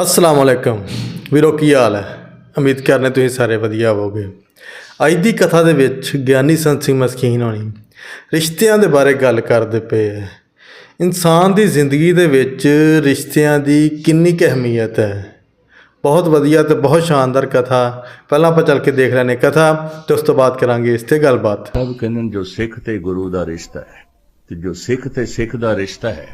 ਅਸਲਾਮ ਵਾਲੇਕਮ ਵੀਰੋ, ਕੀ ਹਾਲ ਹੈ? ਉਮੀਦ ਕਰਨੇ ਤੁਸੀਂ ਸਾਰੇ ਵਧੀਆ ਹੋਵੋਗੇ। ਅੱਜ ਦੀ ਕਥਾ ਦੇ ਵਿੱਚ ਗਿਆਨੀ ਸੰਤ ਸਿੰਘ ਮਸਕੀਨ ਹੋਣੀ ਰਿਸ਼ਤਿਆਂ ਦੇ ਬਾਰੇ ਗੱਲ ਕਰਦੇ ਪਏ ਹੈ। ਇਨਸਾਨ ਦੀ ਜ਼ਿੰਦਗੀ ਦੇ ਵਿੱਚ ਰਿਸ਼ਤਿਆਂ ਦੀ ਕਿੰਨੀ ਕੁ ਅਹਿਮੀਅਤ ਹੈ। ਬਹੁਤ ਵਧੀਆ ਤੇ ਬਹੁਤ ਸ਼ਾਨਦਾਰ ਕਥਾ। ਪਹਿਲਾਂ ਆਪਾਂ ਚੱਲ ਕੇ ਦੇਖ ਲੈਣੇ ਕਥਾ ਤੇ ਉਸ ਤੋਂ ਬਾਅਦ ਕਰਾਂਗੇ ਇਸ ਤੇ ਗੱਲਬਾਤ। ਸਭ ਕਹਿੰਦੇ ਜੋ ਸਿੱਖ ਤੇ ਗੁਰੂ ਦਾ ਰਿਸ਼ਤਾ ਹੈ ਤੇ ਜੋ ਸਿੱਖ ਤੇ ਸਿੱਖ ਦਾ ਰਿਸ਼ਤਾ ਹੈ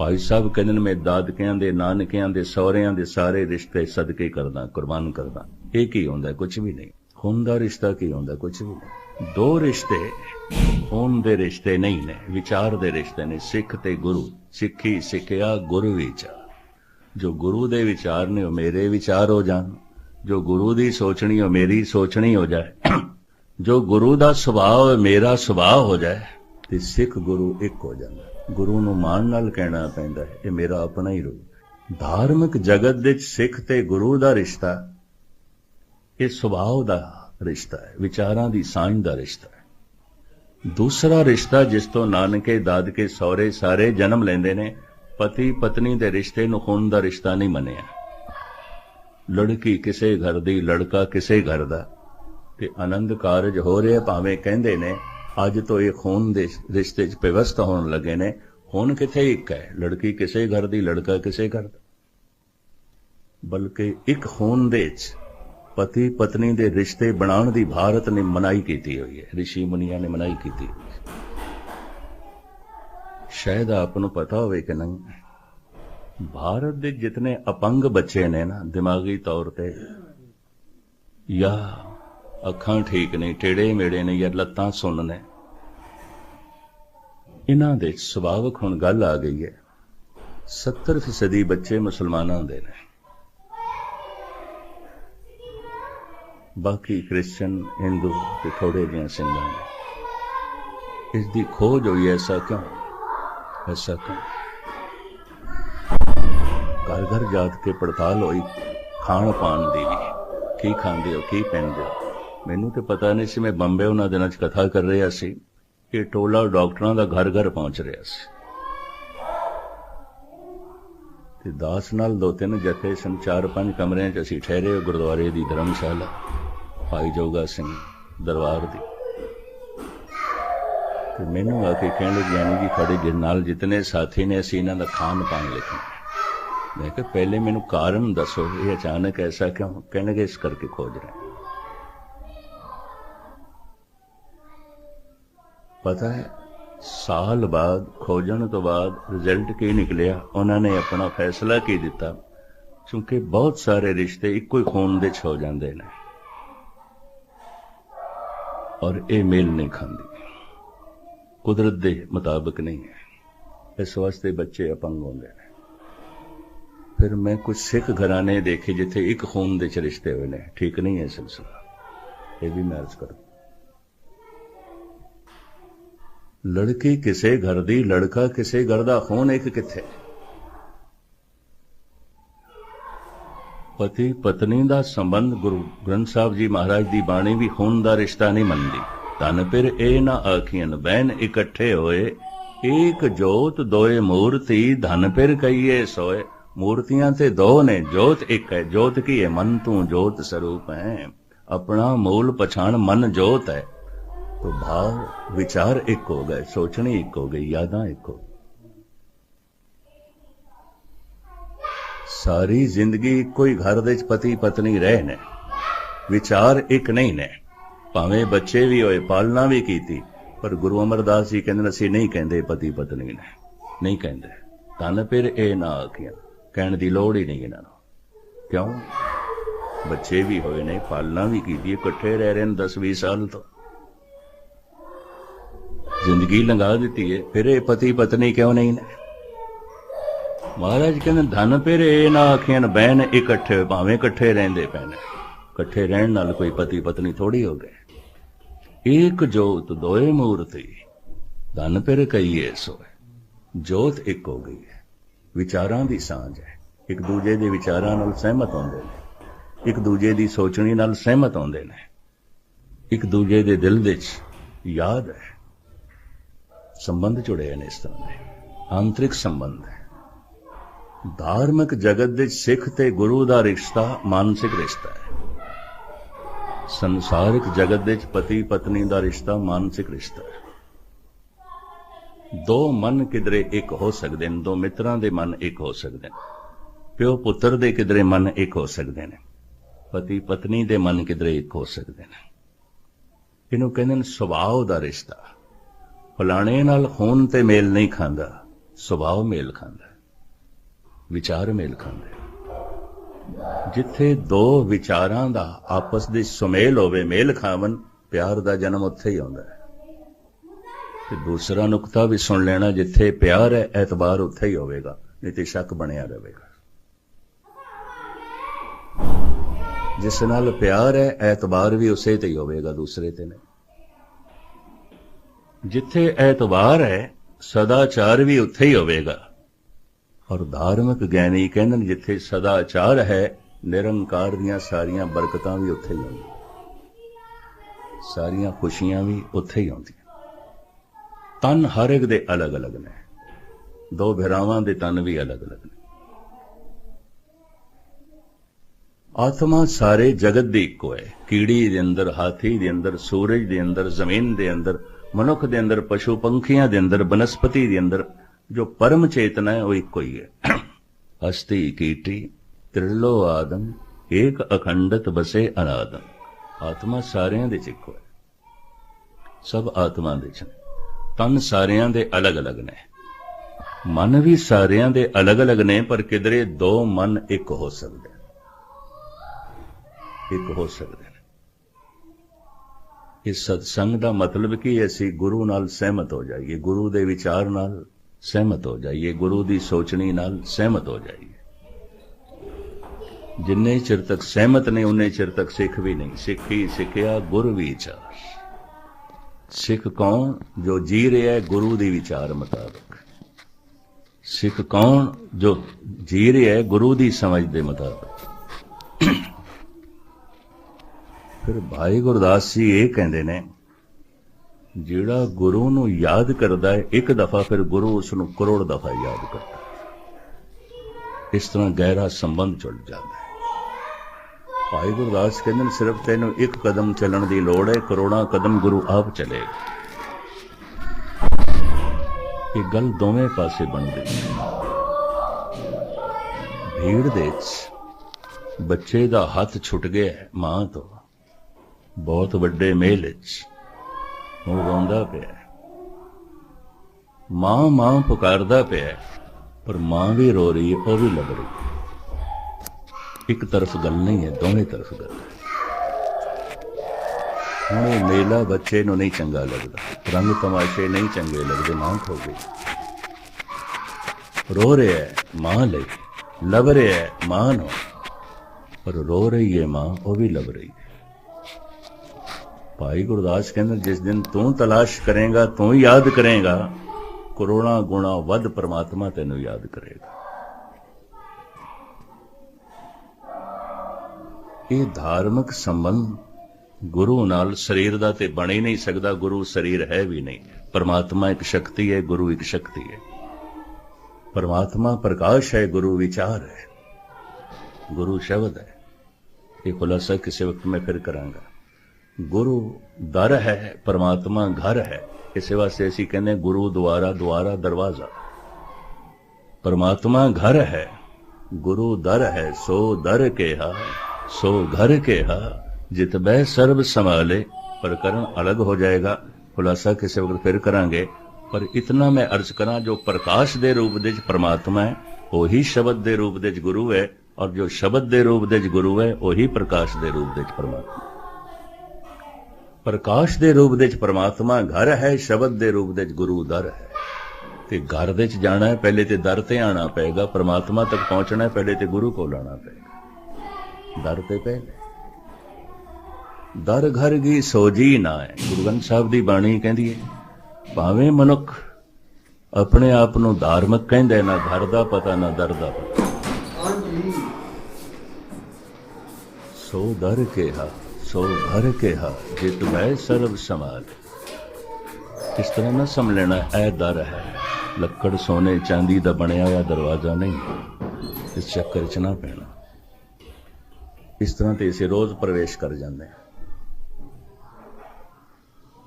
ਭਾਈ ਸਾਹਿਬ ਕਹਿੰਦੇ ਨੇ, ਮੈਂ ਦਾਦਕਿਆਂ ਦੇ, ਨਾਨਕਿਆਂ ਦੇ, ਸਹੁਰਿਆਂ ਦੇ ਸਾਰੇ ਰਿਸ਼ਤੇ ਸਦਕੇ ਕਰਦਾ, ਕੁਰਬਾਨ ਕਰਦਾ। ਇਹ ਕੀ ਹੁੰਦਾ? ਕੁਝ ਵੀ ਨਹੀਂ। ਖੂਨ ਦਾ ਰਿਸ਼ਤਾ ਕੀ ਹੁੰਦਾ? ਕੁਝ ਵੀ ਨਹੀਂ। ਦੋ ਰਿਸ਼ਤੇ ਖੂਨ ਦੇ ਰਿਸ਼ਤੇ ਨਹੀਂ ਨੇ, ਵਿਚਾਰ ਦੇ ਰਿਸ਼ਤੇ ਨੇ। ਸਿੱਖ ਤੇ ਗੁਰੂ। ਸਿੱਖੀ ਸਿੱਖਿਆ ਗੁਰੂ ਵਿਚਾਰ। ਜੋ ਗੁਰੂ ਦੇ ਵਿਚਾਰ ਨੇ, ਉਹ ਮੇਰੇ ਵਿਚਾਰ ਹੋ ਜਾਣ। ਜੋ ਗੁਰੂ ਦੀ ਸੋਚਣੀ, ਉਹ ਮੇਰੀ ਸੋਚਣੀ ਹੋ ਜਾਏ। ਜੋ ਗੁਰੂ ਦਾ ਸੁਭਾਅ ਮੇਰਾ ਸੁਭਾਅ ਹੋ ਜਾਏ, ਤੇ ਸਿੱਖ ਗੁਰੂ ਇੱਕ ਹੋ ਜਾਂਦਾ। ਗੁਰੂ ਨੂੰ ਮਾਣ ਨਾਲ ਕਹਿਣਾ ਪੈਂਦਾ ਹੈ, ਇਹ ਮੇਰਾ ਆਪਣਾ ਹੀ ਰੂਪ ਧਾਰਮਿਕ ਜਗਤ ਦੇ ਵਿੱਚ ਸਿੱਖ ਤੇ ਗੁਰੂ ਦਾ ਰਿਸ਼ਤਾ, ਇਹ ਸੁਭਾਅ ਦਾ ਰਿਸ਼ਤਾ ਹੈ, ਵਿਚਾਰਾਂ ਦੀ ਸਾਂਝ ਦਾ ਰਿਸ਼ਤਾ ਹੈ। ਦੂਸਰਾ ਰਿਸ਼ਤਾ ਜਿਸ ਤੋਂ ਨਾਨਕੇ, ਦਾਦਕੇ, ਸਹੁਰੇ ਸਾਰੇ ਜਨਮ ਲੈਂਦੇ ਨੇ, ਪਤੀ ਪਤਨੀ ਦੇ ਰਿਸ਼ਤੇ ਨੂੰ ਖੂਨ ਦਾ ਰਿਸ਼ਤਾ ਨਹੀਂ ਮੰਨਿਆ। ਲੜਕੀ ਕਿਸੇ ਘਰ ਦੀ, ਲੜਕਾ ਕਿਸੇ ਘਰ ਦਾ, ਤੇ ਆਨੰਦ ਕਾਰਜ ਹੋ ਰਿਹਾ, ਭਾਵੇਂ ਕਹਿੰਦੇ ਨੇ ਅੱਜ ਤੋਂ ਇਹ ਖੂਨ ਦੇ ਰਿਸ਼ਤੇ 'ਚ ਵਿਵਸਥਾ ਹੋਣ ਲੱਗੇ ਨੇ। ਹੁਣ ਕਿਥੇ ਇੱਕ ਹੈ? ਲੜਕੀ ਕਿਸੇ ਘਰ ਦੀ, ਲੜਕਾ ਕਿਸੇ ਘਰ ਦਾ। ਬਲਕਿ ਇੱਕ ਖੂਨ ਦੇ 'ਚ ਪਤੀ ਪਤਨੀ ਦੇ ਰਿਸ਼ਤੇ ਬਣਾਉਣ ਦੀ ਭਾਰਤ ਨੇ ਮਨਾਈ ਕੀਤੀ ਹੋਈ ਹੈ। ઋષਿ ਮੁਨੀਆਂ ਨੇ ਮਨਾਈ ਕੀਤੀ ਹੋਈ ਸ਼ਾਇਦ ਆਪ ਨੂੰ ਪਤਾ ਹੋਵੇ ਕਿ ਨਹੀਂ, ਭਾਰਤ ਦੇ ਜਿਤਨੇ ਅਪੰਗ ਬੱਚੇ ਨੇ ਨਾ, ਦਿਮਾਗੀ ਤੌਰ ਤੇ ਜਾਂ ਅੱਖਾਂ ਠੀਕ ਨਹੀਂ ਟੇੜੇ ਮੇੜੇ ਨੇ ਜਾਂ ਲੱਤਾਂ ਸੁੰਨ ਨੇ ਇਹਨਾਂ ਦੇ ਸੁਭਾਵਕ ਹੁਣ ਗੱਲ ਆ ਗਈ ਹੈ। 70% ਬੱਚੇ ਮੁਸਲਮਾਨਾਂ ਦੇ ਨੇ। ਬਾਕੀ ਕ੍ਰਿਸਚੀਅਨ ਹਿੰਦੂ ਤੇ ਥੋੜੇ ਜਿਹੇ ਸਿੰਘਾਂ ਨੇ। ਇਸ ਦੀ ਖੋਜ ਹੋਈ ਐਸਾ ਕਿਉਂ? ਐਸਾ ਕਿਉਂ? ਘਰ ਘਰ ਜਾਤ ਕੇ ਪੜਤਾਲ ਹੋਈ ਖਾਣ ਪਾਣ ਦੀ ਵੀ। ਕੀ ਖਾਂਦੇ ਹੋ, ਕੀ ਪਹਿਨਦੇ ਹੋ? ਮੈਨੂੰ ਤੇ ਪਤਾ ਨਹੀਂ ਸੀ ਮੈਂ ਬੰਬੇ ਉਹਨਾਂ ਦਿਨਾਂ 'ਚ ਕਥਾ ਕਰ ਰਿਹਾ ਸੀ। ਇਹ ਟੋਲਾ ਡਾਕਟਰਾਂ ਦਾ ਘਰ ਘਰ ਪਹੁੰਚ ਰਿਹਾ ਸੀ। ਤੇ ਦਾਸ ਨਾਲ ਦੋ ਤਿੰਨ ਜਥੇ ਸਨ, ਚਾਰ ਪੰਜ ਕਮਰਿਆਂ 'ਚ ਅਸੀਂ ਠਹਿਰੇ ਗੁਰਦੁਆਰੇ ਦੀ ਧਰਮਸ਼ਾਲਾ, ਭਾਈ ਜੋਗਾ ਸਿੰਘ ਦਰਬਾਰ ਦੀ। ਤੇ ਮੈਨੂੰ ਆ ਕੇ ਕਹਿਣ ਲੱਗੇ ਗਿਆਨੀ ਜੀ ਤੁਹਾਡੇ ਜਿ- ਨਾਲ ਜਿਤਨੇ ਸਾਥੀ ਨੇ, ਅਸੀਂ ਇਹਨਾਂ ਦਾ ਖਾਣ ਪਾਣ ਲਿਖਣਾ ਮੈਂ ਕਿਹਾ, ਪਹਿਲੇ ਮੈਨੂੰ ਕਾਰਨ ਦੱਸੋ, ਇਹ ਅਚਾਨਕ ਐਸਾ ਕਿਉਂ? ਕਹਿਣਗੇ, ਇਸ ਕਰਕੇ ਖੋਜ ਰਹੇ ਪਤਾ ਹੈ, ਸਾਲ ਬਾਅਦ, ਖੋਜਣ ਤੋਂ ਬਾਅਦ ਰਿਜ਼ਲਟ ਕੀ ਨਿਕਲਿਆ, ਉਹਨਾਂ ਨੇ ਆਪਣਾ ਫੈਸਲਾ ਕੀ ਦਿੱਤਾ? ਕਿਉਂਕਿ ਬਹੁਤ ਸਾਰੇ ਰਿਸ਼ਤੇ ਇੱਕੋ ਹੀ ਖੂਨ ਦੇ ਚ ਹੋ ਜਾਂਦੇ ਨੇ। ਔਰ ਇਹ ਮੇਲ ਨਹੀਂ ਖਾਂਦੀ। ਕੁਦਰਤ ਦੇ ਮੁਤਾਬਕ ਨਹੀਂ ਹੈ। ਇਸ ਵਾਸਤੇ ਬੱਚੇ ਅਪੰਗ ਹੁੰਦੇ ਨੇ। ਫਿਰ ਮੈਂ ਕੁਝ ਸਿੱਖ ਘਰਾਣੇ ਦੇਖੇ ਜਿੱਥੇ ਇੱਕ ਖੂਨ ਦੇ ਚ ਰਿਸ਼ਤੇ ਹੋਏ ਨੇ। ਠੀਕ ਨਹੀਂ ਹੈ ਸਿਲਸਿਲਾ। ਇਹ ਵੀ ਮੈਂ ਅਰਜ਼ ਕਰਾਂ ਲੜਕੀ ਕਿਸੇ ਘਰ ਦੀ, ਲੜਕਾ ਕਿਸੇ ਘਰ ਦਾ ਖੂਨ ਇੱਕ ਕਿੱਥੇ? ਪਤੀ, ਪਤਨੀ ਦਾ ਸੰਬੰਧ ਗੁਰੂ ਗ੍ਰੰਥ ਸਾਹਿਬ ਜੀ ਮਹਾਰਾਜ ਦੀ ਬਾਣੀ ਵੀ ਖੂਨ ਦਾ ਰਿਸ਼ਤਾ ਨਹੀਂ ਮੰਨਦੀ। ਤਨ ਫਿਰ ਇਹ ਨਾ ਆਖੀਆਂ ਬੈਨ ਇਕੱਠੇ ਹੋਏ, ਏਕ ਜੋਤ ਦੋਏ ਮੂਰਤੀ, ਧਨ ਫਿਰ ਕਹੀਏ ਸੋਏ। ਮੂਰਤੀਆਂ ਤੇ ਦੋ ਨੇ, ਜੋਤ ਇੱਕ ਹੈ, ਜੋਤ ਕੀ ਹੈ? ਮਨ ਤੂੰ ਜੋਤ ਸਰੂਪ ਹੈ। ਆਪਣਾ ਮੂਲ ਪਛਾਣ ਮਨ ਜੋਤ ਹੈ। तो भाव विचार एक हो गए सोचने एक हो गई यादां एक हो ਸਾਰੀ ਜ਼ਿੰਦਗੀ ਇੱਕੋ ਹੀ ਘਰ ਦੇ ਵਿੱਚ ਪਤੀ ਪਤਨੀ ਰਹੇ ਨੇ ਵਿਚਾਰ ਇੱਕ ਨਹੀਂ ਨੇ ਭਾਵੇਂ ਬੱਚੇ ਵੀ ਹੋਏ ਪਾਲਣਾ ਵੀ ਕੀਤੀ ਪਰ ਗੁਰੂ ਅਮਰਦਾਸ ਜੀ ਕਹਿੰਦੇ ਨੇ ਅਸੀਂ ਨਹੀਂ ਕਹਿੰਦੇ ਪਤੀ ਪਤਨੀ ਨੇ ਨਹੀਂ ਕਹਿੰਦੇ ਤਨ ਫਿਰ ਇਹ ਨਾ ਆਖਿਆ ਕਹਿਣ ਦੀ ਲੋੜ ਹੀ ਨਹੀਂ ਇਹਨਾਂ ਨੂੰ ਕਿਉਂ ਬੱਚੇ ਵੀ ਹੋਏ ਨੇ ਪਾਲਣਾ ਵੀ ਕੀਤੀ ਇਕੱਠੇ ਰਹਿ ਰਹੇ ਨੇ 10 20 ਸਾਲ ਤੋਂ ਜ਼ਿੰਦਗੀ ਲੰਘਾ ਦਿੱਤੀ ਹੈ ਫਿਰ ਇਹ ਪਤੀ ਪਤਨੀ ਕਿਉਂ ਨਹੀਂ ਨੇ? ਮਹਾਰਾਜ ਕਹਿੰਦੇ, ਧਨ ਫਿਰ, ਇਹ ਨਾ ਆਖੀਆਂ ਬਹਿਨ ਇਕੱਠੇ ਭਾਵੇਂ ਇਕੱਠੇ ਰਹਿੰਦੇ ਪੈਣ। ਇਕੱਠੇ ਰਹਿਣ ਨਾਲ ਕੋਈ ਪਤੀ ਪਤਨੀ ਥੋੜੀ ਹੋ ਗਏ। ਇੱਕ ਜੋਤ ਦੋਏ ਮੂਰਤੀ, ਧਨ ਫਿਰ ਕਹੀਏ ਸੋਏ। ਜੋਤ ਇੱਕ ਹੋ ਗਈ ਹੈ, ਵਿਚਾਰਾਂ ਦੀ ਸਾਂਝ ਹੈ। ਇੱਕ ਦੂਜੇ ਦੇ ਵਿਚਾਰਾਂ ਨਾਲ ਸਹਿਮਤ ਹੁੰਦੇ ਨੇ। ਇੱਕ ਦੂਜੇ ਦੀ ਸੋਚਣੀ ਨਾਲ ਸਹਿਮਤ ਹੁੰਦੇ ਨੇ। ਇੱਕ ਦੂਜੇ ਦੇ ਦਿਲ ਵਿੱਚ ਯਾਦ ਹੈ। ਸੰਬੰਧ ਜੁੜੇ ਨੇ ਇਸ ਤਰ੍ਹਾਂ ਦੇ। ਆਂਤਰਿਕ ਸੰਬੰਧ ਹੈ। ਧਾਰਮਿਕ ਜਗਤ ਦੇ ਸਿੱਖ ਤੇ ਗੁਰੂ ਦਾ ਰਿਸ਼ਤਾ ਮਾਨਸਿਕ ਰਿਸ਼ਤਾ ਹੈ। ਸੰਸਾਰਿਕ ਜਗਤ ਵਿੱਚ ਪਤੀ ਪਤਨੀ ਦਾ ਰਿਸ਼ਤਾ ਮਾਨਸਿਕ ਰਿਸ਼ਤਾ ਹੈ। ਦੋ ਮਨ ਕਿਦਰੇ ਇੱਕ ਹੋ ਸਕਦੇ ਨੇ, ਦੋ ਮਿੱਤਰਾਂ ਦੇ ਮਨ ਇੱਕ ਹੋ ਸਕਦੇ ਨੇ। ਪਿਓ ਪੁੱਤਰ ਦੇ ਕਿਦਰੇ ਮਨ ਇੱਕ ਹੋ ਸਕਦੇ ਨੇ, ਪਤੀ ਪਤਨੀ ਦੇ ਮਨ ਕਿਦਰੇ ਇੱਕ ਹੋ ਸਕਦੇ ਨੇ। ਇਹਨੂੰ ਕਹਿੰਦੇ ਨੇ ਸੁਭਾਅ ਦਾ ਰਿਸ਼ਤਾ। ਫਲਾਣੇ ਨਾਲ ਖੂਨ ਤੇ ਮੇਲ ਨਹੀਂ ਖਾਂਦਾ, ਸੁਭਾਅ ਮੇਲ ਖਾਂਦਾ, ਵਿਚਾਰ ਮੇਲ ਖਾਂਦੇ ਜਿੱਥੇ ਦੋ ਵਿਚਾਰਾਂ ਦਾ ਆਪਸ ਦੇ ਸੁਮੇਲ ਹੋਵੇ, ਮੇਲ ਖਾਵਨ ਪਿਆਰ ਦਾ ਜਨਮ ਉੱਥੇ ਹੀ ਆਉਂਦਾ ਹੈ। ਤੇ ਦੂਸਰਾ ਨੁਕਤਾ ਵੀ ਸੁਣ ਲੈਣਾ, ਜਿੱਥੇ ਪਿਆਰ ਹੈ ਐਤਬਾਰ ਉੱਥੇ ਹੀ ਹੋਵੇਗਾ, ਨਹੀਂ ਤੇ ਸ਼ੱਕ ਬਣਿਆ ਰਹੇਗਾ। ਜਿਸ ਨਾਲ ਪਿਆਰ ਹੈ ਐਤਬਾਰ ਵੀ ਉਸੇ ਤੇ ਹੀ ਹੋਵੇਗਾ, ਦੂਸਰੇ ਤੇ ਨਹੀਂ। ਜਿੱਥੇ ਐਤਵਾਰ ਹੈ, ਸਦਾਚਾਰ ਵੀ ਉੱਥੇ ਹੀ ਹੋਵੇਗਾ। ਔਰ ਧਾਰਮਿਕ ਗਿਆਨੀ ਕਹਿੰਦੇ ਨੇ, ਜਿੱਥੇ ਸਦਾਚਾਰ ਹੈ, ਨਿਰੰਕਾਰ ਦੀਆਂ ਸਾਰੀਆਂ ਬਰਕਤਾਂ ਵੀ ਉੱਥੇ ਹੀ ਆਉਂਦੀਆਂ। ਸਾਰੀਆਂ ਖੁਸ਼ੀਆਂ ਵੀ ਉੱਥੇ ਹੀ ਆਉਂਦੀਆਂ। ਤਨ ਹਰ ਇੱਕ ਦੇ ਅਲੱਗ-ਅਲੱਗ ਨੇ। ਦੋ ਭਰਾਵਾਂ ਦੇ ਤਨ ਵੀ ਅਲੱਗ-ਅਲੱਗ ਨੇ। ਆਤਮਾ ਸਾਰੇ ਜਗਤ ਦੀ ਇੱਕੋ ਹੈ। ਕੀੜੀ ਦੇ ਅੰਦਰ, ਹਾਥੀ ਦੇ ਅੰਦਰ, ਸੂਰਜ ਦੇ ਅੰਦਰ, ਜ਼ਮੀਨ ਦੇ ਅੰਦਰ ਮਨੁੱਖ ਦੇ ਅੰਦਰ, ਪਸ਼ੂ ਪੰਖੀਆਂ ਦੇ ਅੰਦਰ, ਬਨਸਪਤੀ ਦੇ ਅੰਦਰ ਜੋ ਪਰਮ ਚੇਤਨਾ ਹੈ, ਉਹ ਇੱਕੋ ਹੀ ਹੈ। ਹਸਤੀ ਕੀਟੀ, ਤ੍ਰਿਲੋ ਆਦਮ, ਏਕ ਅਖੰਡਤ ਬਸੇ ਅਨਾਦਮ। ਆਤਮਾ ਸਾਰਿਆਂ ਦੇ ਚ ਇੱਕੋ ਹੈ। ਸਭ ਆਤਮਾ ਦੇ ਚ ਨੇ। ਤਨ ਸਾਰਿਆਂ ਦੇ ਅਲੱਗ-ਅਲੱਗ ਨੇ। ਮਨ ਵੀ ਸਾਰਿਆਂ ਦੇ ਅਲੱਗ-ਅਲੱਗ ਨੇ, ਪਰ ਕਿਧਰੇ ਦੋ ਮਨ ਇੱਕ ਹੋ ਸਕਦੇ ਇੱਕ ਹੋ ਸਕਦੇ ਨੇ ਇਸ ਸਤਸੰਗ ਦਾ ਮਤਲਬ ਕੀ ਅਸੀਂ ਗੁਰੂ ਨਾਲ ਸਹਿਮਤ ਹੋ ਜਾਈਏ, ਗੁਰੂ ਦੇ ਵਿਚਾਰ ਨਾਲ ਸਹਿਮਤ ਹੋ ਜਾਈਏ, ਗੁਰੂ ਦੀ ਸੋਚਣੀ ਨਾਲ ਸਹਿਮਤ ਹੋ ਜਾਈਏ। ਜਿੰਨੇ ਚਿਰ ਤੱਕ ਸਹਿਮਤ ਨਹੀਂ ਉਹਨੇ ਚਿਰ ਤੱਕ ਸਿੱਖ ਵੀ ਨਹੀਂ। ਸਿੱਖ ਹੀ ਸਿੱਖਿਆ ਗੁਰ ਵਿਚਾਰ। ਸਿੱਖ ਕੌਣ ਜੋ ਜੀ ਰਿਹਾ ਹੈ ਗੁਰੂ ਦੇ ਵਿਚਾਰ ਮੁਤਾਬਕ? ਸਿੱਖ ਕੌਣ ਜੋ ਜੀ ਰਿਹਾ ਹੈ ਗੁਰੂ ਦੀ ਸਮਝ ਦੇ ਮੁਤਾਬਕ? ਫਿਰ ਭਾਈ ਗੁਰਦਾਸ ਜੀ ਇਹ ਕਹਿੰਦੇ ਨੇ, ਜਿਹੜਾ ਗੁਰੂ ਨੂੰ ਯਾਦ ਕਰਦਾ ਹੈ, ਇੱਕ ਦਫਾ ਫਿਰ ਗੁਰੂ ਉਸ ਨੂੰ ਕਰੋੜ ਦਫਾ ਯਾਦ ਕਰਦਾ ਇਸ ਤਰ੍ਹਾਂ ਗਹਿਰਾ ਸੰਬੰਧ ਜੁੜ ਜਾਂਦਾ ਹੈ। ਭਾਈ ਗੁਰਦਾਸ ਕਹਿੰਦੇ ਨੇ, ਸਿਰਫ ਤੈਨੂੰ ਇੱਕ ਕਦਮ ਚੱਲਣ ਦੀ ਲੋੜ ਹੈ, ਕਰੋੜਾਂ ਕਦਮ ਗੁਰੂ ਆਪ ਚਲੇਗਾ ਇਹ ਗੱਲ ਦੋਵੇਂ ਪਾਸੇ ਬਣਦੀ ਹੈ। ਭੀੜ ਦੇ ਵਿੱਚ ਬੱਚੇ ਦਾ ਹੱਥ ਛੁੱਟ ਗਿਆ ਮਾਂ ਤੋਂ। ਬਹੁਤ ਵੱਡੇ ਮੇਲ ਵਿੱਚ ਉਹ ਰੋਂਦਾ ਪਿਆ ਮਾਂ ਮਾਂ ਪੁਕਾਰਦਾ ਪਿਆ ਪਰ ਮਾਂ ਵੀ ਰੋ ਰਹੀ ਹੈ, ਉਹ ਵੀ ਲੱਗ ਰਹੀ ਹੈ। ਇੱਕ ਤਰਫ ਗੱਲ ਨਹੀਂ ਹੈ, ਦੋਵੇਂ ਤਰਫ ਗੱਲ ਹੈ। ਹੁਣ ਇਹ ਮੇਲਾ ਬੱਚੇ ਨੂੰ ਨਹੀਂ ਚੰਗਾ ਲੱਗਦਾ, ਰੰਗ ਤਮਾਸ਼ੇ ਨਹੀਂ ਚੰਗੇ ਲੱਗਦੇ, ਮਾਂ ਖੋ ਗਈ। ਰੋ ਰਿਹਾ ਹੈ, ਮਾਂ ਲਈ, ਲੱਭ ਰਿਹਾ ਹੈ, ਮਾਂ ਨੂੰ। ਪਰ ਰੋ ਰਹੀ ਹੈ ਮਾਂ, ਉਹ ਵੀ ਲੱਭ ਰਹੀ ਹੈ। ਭਾਈ ਗੁਰਦਾਸ ਕਹਿੰਦੇ, ਜਿਸ ਦਿਨ ਤੂੰ ਤਲਾਸ਼ ਕਰੇਗਾ, ਤੂੰ ਯਾਦ ਕਰੇਗਾ, ਕਰੋੜਾਂ ਗੁਣਾ ਵੱਧ ਪ੍ਰਮਾਤਮਾ ਤੈਨੂੰ ਯਾਦ ਕਰੇਗਾ। ਇਹ ਧਾਰਮਿਕ ਸੰਬੰਧ ਗੁਰੂ ਨਾਲ ਸਰੀਰ ਦਾ ਤੇ ਬਣ ਹੀ ਨਹੀਂ ਸਕਦਾ, ਗੁਰੂ ਸਰੀਰ ਹੈ ਵੀ ਨਹੀਂ। ਪਰਮਾਤਮਾ ਇੱਕ ਸ਼ਕਤੀ ਹੈ, ਗੁਰੂ ਇੱਕ ਸ਼ਕਤੀ ਹੈ। ਪਰਮਾਤਮਾ ਪ੍ਰਕਾਸ਼ ਹੈ, ਗੁਰੂ ਵਿਚਾਰ ਹੈ। ਗੁਰੂ ਸ਼ਬਦ ਹੈ। ਇਹ ਖੁਲਾਸਾ ਕਿਸੇ ਵਕਤ ਮੈਂ ਫਿਰ ਕਰਾਂਗਾ। ਗੁਰੂ ਦਰ ਹੈ, ਪਰਮਾਤਮਾ ਘਰ ਹੈ। ਇਸੇ ਵਾਸਤੇ ਅਸੀਂ ਕਹਿੰਦੇ ਗੁਰੂ ਦੁਆਰਾ ਦੁਆਰਾ ਦਰਵਾਜ਼ਾ। ਪਰਮਾਤਮਾ ਘਰ ਹੈ, ਗੁਰੂ ਦਰ ਹੈ, ਸੋ ਦਰ ਕਿਹਾ, ਸੋ ਘਰ ਕਿਹਾ, ਜਿਤ ਬੈ ਸਰਬ ਸੰਭਾਲੇ। ਪ੍ਰਕਰਨ ਅਲੱਗ ਹੋ ਜਾਏਗਾ, ਖੁਲਾਸਾ ਕਿਸੇ ਵਕਤ ਫਿਰ ਕਰਾਂਗੇ। ਪਰ ਇਤਨਾ ਮੈਂ ਅਰਜ਼ ਕਰਾਂ, ਜੋ ਪ੍ਰਕਾਸ਼ ਦੇ ਰੂਪ ਦੇ ਵਿੱਚ ਪਰਮਾਤਮਾ ਹੈ, ਉਹੀ ਸ਼ਬਦ ਦੇ ਰੂਪ ਦੇ ਵਿੱਚ ਗੁਰੂ ਹੈ, ਔਰ ਜੋ ਸ਼ਬਦ ਦੇ ਰੂਪ ਦੇ ਵਿੱਚ ਗੁਰੂ ਹੈ, ਉਹੀ ਪ੍ਰਕਾਸ਼ ਦੇ ਰੂਪ ਦੇ ਵਿੱਚ ਪਰਮਾਤਮਾ ਪ੍ਰਕਾਸ਼ ਦੇ ਰੂਪ ਦੇ ਵਿੱਚ ਪਰਮਾਤਮਾ ਘਰ ਹੈ, ਸ਼ਬਦ ਦੇ ਰੂਪ ਦੇ ਵਿੱਚ ਗੁਰੂ ਦਰ ਹੈ। ਤੇ ਘਰ ਦੇ ਵਿੱਚ ਜਾਣਾ ਹੈ, ਪਹਿਲੇ ਤੇ ਦਰ ਤੇ ਆਣਾ ਪਏਗਾ, ਪਰਮਾਤਮਾ ਤੱਕ ਪਹੁੰਚਣਾ ਹੈ, ਪਹਿਲੇ ਤੇ ਗੁਰੂ ਕੋਲ ਆਣਾ ਪਏਗਾ। ਦਰ ਤੇ ਪਹਿਲੇ। ਦਰ ਘਰ ਕੀ ਸੋਜੀ ਨਾ ਹੈ। ਗੁਰੂ ਗ੍ਰੰਥ ਸਾਹਿਬ ਦੀ ਬਾਣੀ ਕਹਿੰਦੀ ਹੈ, ਭਾਵੇਂ ਮਨੁੱਖ ਆਪਣੇ ਆਪ ਨੂੰ ਧਾਰਮਿਕ ਕਹਿੰਦੇ ਨਾ ਘਰ ਦਾ ਪਤਾ, ਨਾ ਦਰ ਦਾ ਪਤਾ। ਸੋ ਦਰ ਕਿਹਾ। ਸੋ ਹਰ ਕਿਹਾ ਜਿਤ ਮੈਂ ਸਰਬ ਸਮਾਲ ਇਸ ਤਰ੍ਹਾਂ ਨਾ ਸਮ ਲੈਣਾ ਇਹ ਦਰ ਹੈ। ਲੱਕੜ ਸੋਨੇ ਚਾਂਦੀ ਦਾ ਬਣਿਆ ਹੋਇਆ ਦਰਵਾਜ਼ਾ ਨਹੀਂ, ਇਸ ਚੱਕਰ 'ਚ ਨਾ ਪੈਣਾ। ਇਸ ਤਰ੍ਹਾਂ ਤੇ ਇਸੇ ਰੋਜ਼ ਪ੍ਰਵੇਸ਼ ਕਰ ਜਾਂਦੇ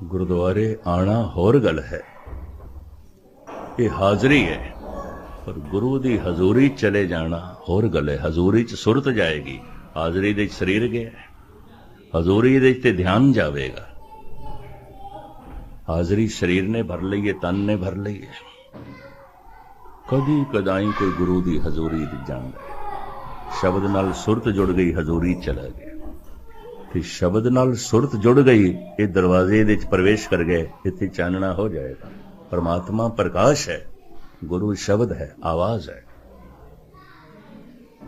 ਗੁਰਦੁਆਰੇ ਆਣਾ ਹੋਰ ਗੱਲ ਹੈ। ਇਹ ਹਾਜ਼ਰੀ ਹੈ, ਪਰ ਗੁਰੂ ਦੀ ਹਜ਼ੂਰੀ ਚਲੇ ਜਾਣਾ ਹੋਰ ਗੱਲ ਹੈ। ਹਜ਼ੂਰੀ ਚ ਸੁਰਤ ਜਾਏਗੀ, ਹਾਜ਼ਰੀ ਦੇ ਸਰੀਰ ਗਿਆ। ਹੈ। ਹਜ਼ੂਰੀ ਦੇ ਤੇ ਧਿਆਨ ਜਾਵੇਗਾ। ਹਾਜ਼ਰੀ ਸਰੀਰ ਨੇ ਭਰ ਲਈ ਹੈ, ਤਨ ਨੇ ਭਰ ਲਈ ਹੈ। ਕਦੀ ਕਦਾਈ ਕੋਈ ਗੁਰੂ ਦੀ ਹਜ਼ੂਰੀ ਤੇ ਜਾਂਦਾ ਸ਼ਬਦ ਨਾਲ ਸੁਰਤ ਜੁੜ ਗਈ, ਹਜ਼ੂਰੀ ਚਲਾ ਗਿਆ। ਤੇ ਸ਼ਬਦ ਨਾਲ ਸੁਰਤ ਜੁੜ ਗਈ, ਇਹ ਦਰਵਾਜ਼ੇ ਦੇ ਵਿੱਚ ਪ੍ਰਵੇਸ਼ ਕਰ ਗਏ, ਇੱਥੇ ਚਾਨਣਾ ਹੋ ਜਾਏਗਾ। ਪਰਮਾਤਮਾ ਪ੍ਰਕਾਸ਼ ਹੈ, ਗੁਰੂ ਸ਼ਬਦ ਹੈ, ਆਵਾਜ਼ ਹੈ।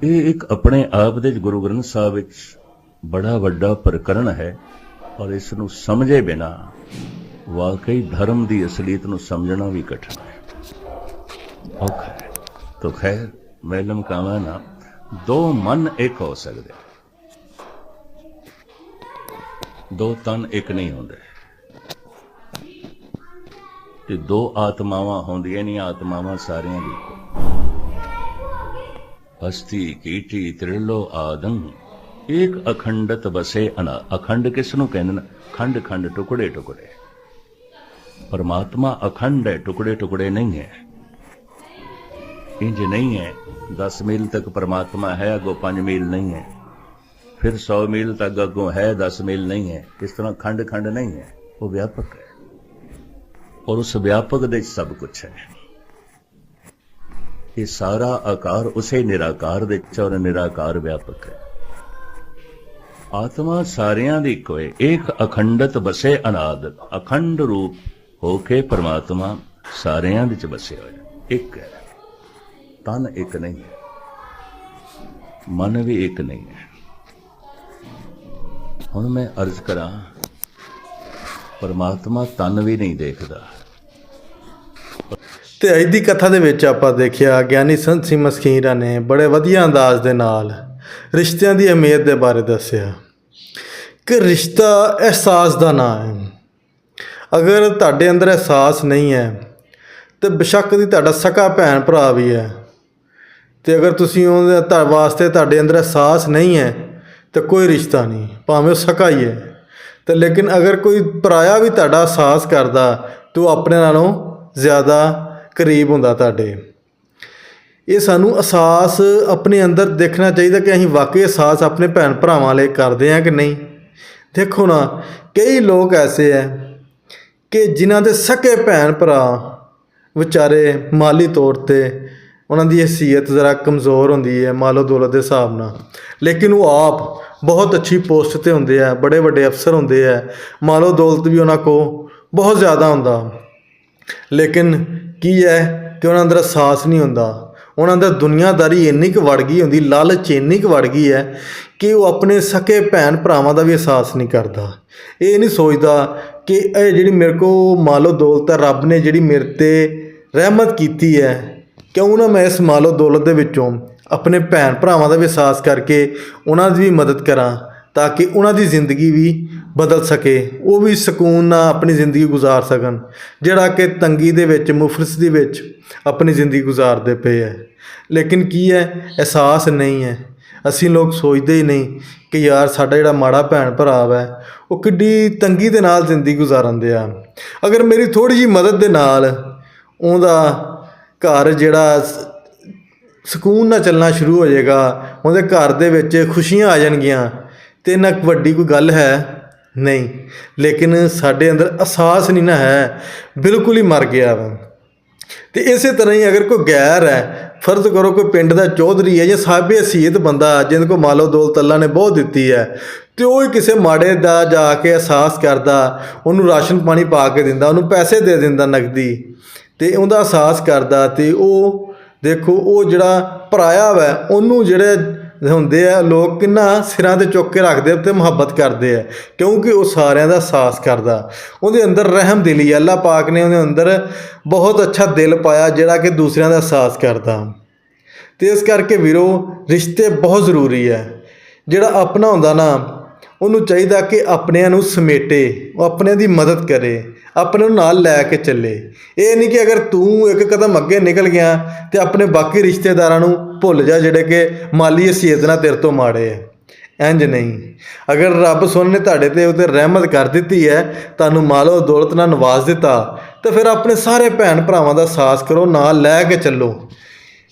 ਇਹ ਇੱਕ ਆਪਣੇ ਆਪ ਦੇ ਗੁਰੂ ਗ੍ਰੰਥ ਸਾਹਿਬ ਵਿੱਚ ਬੜਾ ਵੱਡਾ ਪ੍ਰਕਰਨ ਹੈ ਔਰ ਇਸ ਨੂੰ ਸਮਝੇ ਬਿਨਾ ਵਾਕਈ ਧਰਮ ਦੀ ਅਸਲੀਅਤ ਨੂੰ ਸਮਝਣਾ ਵੀ ਕਠਿਨ ਹੈ। ਔਖਾ ਹੈ। ਤੋ ਖੈਰ, ਮੈਂ ਲਮਕਾਵਾਂ ਨਾ, ਦੋ ਮਨ ਇੱਕ ਹੋ ਸਕਦੇ। ਦੋ ਤਨ ਇੱਕ ਨਹੀਂ ਹੁੰਦੇ। ਤੇ ਦੋ ਆਤਮਾਵਾਂ ਹੁੰਦੀਆਂ ਨਹੀਂ, ਆਤਮਾਵਾਂ ਸਾਰਿਆਂ ਦੀ ਹਸਤੀ ਕੀਟੀ ਤ੍ਰਿਲੋ ਆਦੰ। ਇੱਕ ਅਖੰਡਤ ਵਸੇ ਅਨਾ। ਅਖੰਡ ਕਿਸ ਨੂੰ ਕਹਿੰਦੇ ਨੇ? ਖੰਡ ਖੰਡ, ਟੁਕੜੇ ਟੁਕੜੇ। ਪਰਮਾਤਮਾ ਅਖੰਡ ਹੈ, ਟੁਕੜੇ ਟੁਕੜੇ ਨਹੀਂ ਹੈ। ਇੰਜ ਨਹੀਂ ਹੈ 10 ਮੀਲ ਤੱਕ ਪਰਮਾਤਮਾ ਹੈ, ਅਗੋ 5 ਮੀਲ ਨਹੀਂ ਹੈ। ਫਿਰ 100 ਮੀਲ ਤੱਕ ਅਗੋ ਹੈ 10 ਮੀਲ ਨਹੀਂ ਹੈ। ਇਸ ਤਰ੍ਹਾਂ ਖੰਡ ਖੰਡ ਨਹੀਂ ਹੈ। ਉਹ ਵਿਆਪਕ ਹੈ। ਔਰ ਉਸ ਵਿਆਪਕ ਦੇ ਸਭ ਕੁਝ ਹੈ। ਇਹ ਸਾਰਾ ਆਕਾਰ ਉਸੇ ਨਿਰਾਕਾਰ ਦੇ ਵਿੱਚ ਔਰ ਨਿਰਾਕਾਰ ਵਿਆਪਕ ਹੈ। ਆਤਮਾ ਸਾਰਿਆਂ ਦੀ ਇੱਕੋ ਹੈ ਇੱਕ ਅਖੰਡਤ ਬਸੇ ਅਨਾਦ। ਅਖੰਡ ਰੂਪ ਹੋ ਕੇ ਪਰਮਾਤਮਾ ਸਾਰਿਆਂ ਵਿੱਚ ਵਸਿਆ ਹੋਇਆ। ਇੱਕ ਹੈ। ਤਨ ਇੱਕ ਨਹੀਂ ਹੈ। ਮਨ ਵੀ ਇੱਕ ਨਹੀਂ ਹੈ। ਹੁਣ ਮੈਂ ਅਰਜ਼ ਕਰਾਂ, ਪਰਮਾਤਮਾ ਤਨ ਵੀ ਨਹੀਂ ਦੇਖਦਾ। ਤੇ ਅੱਜ ਦੀ ਕਥਾ ਦੇ ਵਿੱਚ ਆਪਾਂ ਦੇਖਿਆ, ਗਿਆਨੀ ਸੰਤ ਸਿੰਘ ਮਸਕੀਰਾ ਨੇ ਬੜੇ ਵਧੀਆ ਅੰਦਾਜ਼ ਦੇ ਨਾਲ ਰਿਸ਼ਤਿਆਂ ਦੀ ਅਹਿਮੀਅਤ ਦੇ ਬਾਰੇ ਦੱਸਿਆ। ਕਿ ਰਿਸ਼ਤਾ ਅਹਿਸਾਸ ਦਾ ਨਾਂ ਹੈ। ਅਗਰ ਤੁਹਾਡੇ ਅੰਦਰ ਅਹਿਸਾਸ ਨਹੀਂ ਹੈ, ਤੇ ਬੇਸ਼ੱਕ ਦੀ ਤੁਹਾਡਾ ਸਕਾ ਭੈਣ ਭਰਾ ਵੀ ਹੈ। ਤੇ ਅਗਰ ਤੁਸੀਂ ਉਹਦੇ ਤਾਂ, ਵਾਸਤੇ ਤੁਹਾਡੇ ਅੰਦਰ ਅਹਿਸਾਸ ਨਹੀਂ ਹੈ, ਤੇ ਕੋਈ ਰਿਸ਼ਤਾ ਨਹੀਂ, ਭਾਵੇਂ ਉਹ ਸਕਾ ਹੀ ਹੈ। ਤੇ ਲੇਕਿਨ ਅਗਰ ਕੋਈ ਪਰਾਇਆ ਵੀ ਤੁਹਾਡਾ ਅਹਿਸਾਸ ਕਰਦਾ, ਤੇ ਉਹ ਆਪਣੇ ਨਾਲੋਂ ਜ਼ਿਆਦਾ ਕਰੀਬ ਹੁੰਦਾ ਤੁਹਾਡੇ। ਇਹ ਸਾਨੂੰ ਅਹਿਸਾਸ ਆਪਣੇ ਅੰਦਰ ਦੇਖਣਾ ਚਾਹੀਦਾ ਕਿ ਅਸੀਂ ਵਾਕਈ ਅਹਿਸਾਸ ਆਪਣੇ ਭੈਣ ਭਰਾਵਾਂ ਲਈ ਕਰਦੇ ਹਾਂ ਕਿ ਨਹੀਂ। ਦੇਖੋ ਨਾ, ਕਈ ਲੋਕ ਐਸੇ ਹੈ ਕਿ ਜਿਨ੍ਹਾਂ ਦੇ ਸਕੇ ਭੈਣ ਭਰਾ ਵਿਚਾਰੇ ਮਾਲੀ ਤੌਰ ਤੇ ਉਹਨਾਂ ਦੀ ਹਸੀਅਤ ਜ਼ਰਾ ਕਮਜ਼ੋਰ ਹੁੰਦੀ ਹੈ ਮਾਲੋ ਦੌਲਤ ਦੇ ਹਿਸਾਬ ਨਾਲ। ਲੇਕਿਨ ਉਹ ਆਪ ਬਹੁਤ ਅੱਛੀ ਪੋਸਟ ਤੇ ਹੁੰਦੇ ਆ ਬੜੇ ਵੱਡੇ ਅਫਸਰ ਹੁੰਦੇ ਆ ਮਾਲੋ ਦੌਲਤ ਵੀ ਉਹਨਾਂ ਕੋ ਬਹੁਤ ਜ਼ਿਆਦਾ ਹੁੰਦਾ। ਲੇਕਿਨ ਕੀ ਹੈ ਕਿ ਉਹਨਾਂ ਅੰਦਰ ਅਹਿਸਾਸ ਨਹੀਂ ਹੁੰਦਾ। ਉਹਨਾਂ ਦਾ ਦੁਨੀਆਦਾਰੀ ਇੰਨੀ ਕੁ ਵੜ ਗਈ ਹੁੰਦੀ, ਲਾਲਚ ਇੰਨੀ ਕੁ ਵੜ ਗਈ ਹੈ ਕਿ ਉਹ ਆਪਣੇ ਸਕੇ ਭੈਣ ਭਰਾਵਾਂ ਦਾ ਵੀ ਅਹਿਸਾਸ ਨਹੀਂ ਕਰਦਾ। ਇਹ ਨਹੀਂ ਸੋਚਦਾ ਕਿ ਇਹ ਜਿਹੜੀ ਮੇਰੇ ਕੋ ਮਾਲੋ ਦੌਲਤ ਹੈ, ਰੱਬ ਨੇ ਜਿਹੜੀ ਮੇਰੇ ਤੇ ਰਹਿਮਤ ਕੀਤੀ ਹੈ, ਕਿਉਂ ਨਾ ਮੈਂ ਇਸ ਮਾਲੋ ਦੌਲਤ ਦੇ ਵਿੱਚੋਂ ਆਪਣੇ ਭੈਣ ਭਰਾਵਾਂ ਦਾ ਵੀ ਅਹਿਸਾਸ ਕਰਕੇ ਉਹਨਾਂ ਦੀ ਵੀ ਮਦਦ ਕਰਾਂ, ਤਾਂ ਕਿ ਉਹਨਾਂ ਦੀ ਜ਼ਿੰਦਗੀ ਵੀ ਬਦਲ ਸਕੇ, ਉਹ ਵੀ ਸਕੂਨ ਨਾਲ ਆਪਣੀ ਜ਼ਿੰਦਗੀ ਗੁਜ਼ਾਰ ਸਕਣ, ਜਿਹੜਾ ਕਿ ਤੰਗੀ ਦੇ ਵਿੱਚ ਮੁਫਰਸ ਦੇ ਵਿੱਚ ਆਪਣੀ ਜ਼ਿੰਦਗੀ ਗੁਜ਼ਾਰਦੇ ਪਏ ਹੈ। ਲੇਕਿਨ ਕੀ ਹੈ? ਅਹਿਸਾਸ ਨਹੀਂ ਹੈ। ਅਸੀਂ ਲੋਕ ਸੋਚਦੇ ਹੀ ਨਹੀਂ ਕਿ ਯਾਰ ਸਾਡਾ ਜਿਹੜਾ ਮਾੜਾ ਭੈਣ ਭਰਾ ਹੈ ਉਹ ਕਿੱਡੀ ਤੰਗੀ ਦੇ ਨਾਲ ਜ਼ਿੰਦਗੀ ਗੁਜ਼ਾਰਦੇ ਆ ਅਗਰ ਮੇਰੀ ਥੋੜੀ ਜੀ ਮਦਦ ਦੇ ਨਾਲ ਉਹਦਾ ਘਰ ਜਿਹੜਾ ਸਕੂਨ ਨਾਲ ਚੱਲਣਾ ਸ਼ੁਰੂ ਹੋ ਜਾਏਗਾ, ਉਹਦੇ ਘਰ ਦੇ ਵਿੱਚ ਖੁਸ਼ੀਆਂ ਆ ਜਾਣਗੀਆਂ, ਤੇ ਇੰਨਾ ਕੁ ਵੱਡੀ ਕੋਈ ਗੱਲ ਹੈ ਨਹੀਂ। ਲੇਕਿਨ ਸਾਡੇ ਅੰਦਰ ਅਹਿਸਾਸ ਨਹੀਂ ਨਾ ਹੈ। ਬਿਲਕੁਲ ਹੀ ਮਰ ਗਿਆ ਵਾ। ਤੇ ਇਸੇ ਤਰ੍ਹਾਂ ਹੀ ਅਗਰ ਕੋਈ ਗੈਰ ਹੈ, ਫਰਜ਼ ਕਰੋ ਕੋਈ ਪਿੰਡ ਦਾ ਚੌਧਰੀ ਹੈ ਜਾਂ ਸਾਬੇ ਹਸੀਅਤ ਬੰਦਾ ਜਿਹਦੇ ਕੋ ਮਾਲੋ ਦੌਲਤ ਅੱਲਾ ਨੇ ਬਹੁਤ ਦਿੱਤੀ ਹੈ, ਤੇ ਉਹ ਹੀ ਕਿਸੇ ਮਾੜੇ ਦਾ ਜਾ ਕੇ ਅਹਿਸਾਸ ਕਰਦਾ, ਉਹਨੂੰ ਰਾਸ਼ਨ ਪਾਣੀ ਪਾ ਕੇ ਦਿੰਦਾ, ਉਹਨੂੰ ਪੈਸੇ ਦੇ ਦਿੰਦਾ ਨਕਦੀ, ਤੇ ਉਹਦਾ ਅਹਿਸਾਸ ਕਰਦਾ, ਤੇ ਉਹ ਦੇਖੋ, ਉਹ ਜਿਹੜਾ ਭਰਾਇਆ ਵੈ, ਉਹਨੂੰ ਜਿਹੜੇ ਹੁੰਦੇ ਆ, ਲੋਕ ਕਿੰਨਾ ਸਿਰਾਂ ਤੇ ਚੁੱਕ ਕੇ ਰੱਖਦੇ ਆ ਤੇ ਮੁਹੱਬਤ ਕਰਦੇ ਆ, ਕਿਉਂਕਿ ਉਹ ਸਾਰਿਆਂ ਦਾ ਅਹਿਸਾਸ ਕਰਦਾ। ਉਹਦੇ ਅੰਦਰ ਰਹਿਮ ਦਿਲੀ ਹੈ ਅੱਲਾਹ ਪਾਕ ਨੇ ਉਹਦੇ ਅੰਦਰ ਬਹੁਤ ਅੱਛਾ ਦਿਲ ਪਾਇਆ, ਜਿਹੜਾ ਕਿ ਦੂਸਰਿਆਂ ਦਾ ਅਹਿਸਾਸ ਕਰਦਾ। ਤੇ ਇਸ ਕਰਕੇ ਵੀਰੋ, ਰਿਸ਼ਤੇ ਬਹੁਤ ਜ਼ਰੂਰੀ ਹੈ ਜਿਹੜਾ ਆਪਣਾ ਹੁੰਦਾ ਨਾ ਉਹਨੂੰ ਚਾਹੀਦਾ ਕਿ ਆਪਣਿਆਂ ਨੂੰ ਸਮੇਟੇ, ਉਹ ਆਪਣਿਆਂ ਦੀ ਮਦਦ ਕਰੇ, ਆਪਣੇ ਨੂੰ ਨਾਲ ਲੈ ਕੇ ਚੱਲੇ। ਇਹ ਨਹੀਂ ਕਿ ਅਗਰ ਤੂੰ ਇੱਕ ਕਦਮ ਅੱਗੇ ਨਿਕਲ ਗਿਆ ਤੇ ਆਪਣੇ ਬਾਕੀ ਰਿਸ਼ਤੇਦਾਰਾਂ ਨੂੰ ਭੁੱਲ ਜਾ ਜਿਹੜੇ ਕਿ ਮਾਲੀ ਹਸੀਅਤ ਨਾਲ ਤੇਰੇ ਤੋਂ ਮਾੜੇ ਹੈ ਇੰਜ ਨਹੀਂ। ਅਗਰ ਰੱਬ ਸੁਣ ਨੇ ਤੁਹਾਡੇ ਤੇ ਉਹਤੇ ਰਹਿਮਤ ਕਰ ਦਿੱਤੀ ਹੈ, ਤੁਹਾਨੂੰ ਮਾਲੋ ਦੌਲਤ ਨਾਲ ਨਵਾਜ਼ ਦਿੱਤਾ, ਤਾਂ ਫਿਰ ਆਪਣੇ ਸਾਰੇ ਭੈਣ ਭਰਾਵਾਂ ਦਾ ਸਾਥ ਕਰੋ, ਨਾਲ ਲੈ ਕੇ ਚੱਲੋ।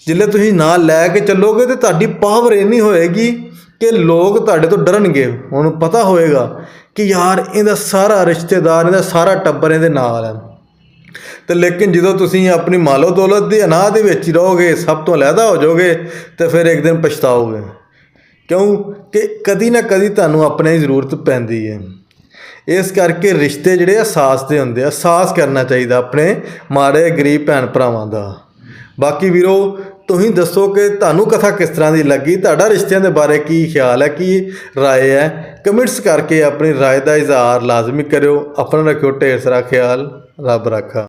ਜਿੱਲੇ ਤੁਸੀਂ ਨਾਲ ਲੈ ਕੇ ਚੱਲੋਗੇ ਤੇ ਤੁਹਾਡੀ ਪਾਵਰ ਇੰਨੀ ਹੋਏਗੀ ਕਿ ਲੋਕ ਤੁਹਾਡੇ ਤੋਂ ਡਰਨਗੇ। ਉਹਨੂੰ ਪਤਾ ਹੋਏਗਾ ਕਿ ਯਾਰ ਇਹਦਾ ਸਾਰਾ ਰਿਸ਼ਤੇਦਾਰ, ਇਹਦਾ ਸਾਰਾ ਟੱਬਰ ਇਹਦੇ ਨਾਲ ਹੈ। ਤੇ ਲੇਕਿਨ ਜਦੋਂ ਤੁਸੀਂ ਆਪਣੀ ਮਾਲੋ ਦੌਲਤ ਦੀ ਅਨਾਹ ਦੇ ਵਿੱਚ ਹੀ ਰਹੋਗੇ, ਸਭ ਤੋਂ ਅਲੱਗਾ ਹੋ ਜਾਓਗੇ ਤੇ ਫਿਰ ਇੱਕ ਦਿਨ ਪਛਤਾਓਗੇ। ਕਿਉਂ? ਕਿ ਕਦੀ ਨਾ ਕਦੀ ਤੁਹਾਨੂੰ ਆਪਣੇ ਦੀ ਜ਼ਰੂਰਤ ਪੈਂਦੀ ਹੈ। ਇਸ ਕਰਕੇ ਰਿਸ਼ਤੇ ਜਿਹੜੇ ਆ, ਸਾਸ ਦੇ ਹੁੰਦੇ ਆ। ਸਾਸ ਕਰਨਾ ਚਾਹੀਦਾ ਆਪਣੇ ਮਾੜੇ, ਗਰੀਬ ਭੈਣ ਭਰਾਵਾਂ ਦਾ। ਬਾਕੀ ਵੀਰੋ ਤੁਸੀਂ ਦੱਸੋ ਕਿ ਤੁਹਾਨੂੰ ਕਥਾ ਕਿਸ ਤਰ੍ਹਾਂ ਦੀ ਲੱਗੀ ਤੁਹਾਡਾ ਰਿਸ਼ਤਿਆਂ ਦੇ ਬਾਰੇ ਕੀ ਖਿਆਲ ਹੈ ਕੀ رائے ਹੈ ਕਮੈਂਟਸ ਕਰਕੇ ਆਪਣੀ رائے ਦਾ ਇਜ਼ਹਾਰ ਲਾਜ਼ਮੀ ਕਰਿਓ ਆਪਣਾ ਰੱਖਿਓ ਢੇਰ ਸਾਰਾ ਖਿਆਲ ਰੱਬ ਰਾਖਾ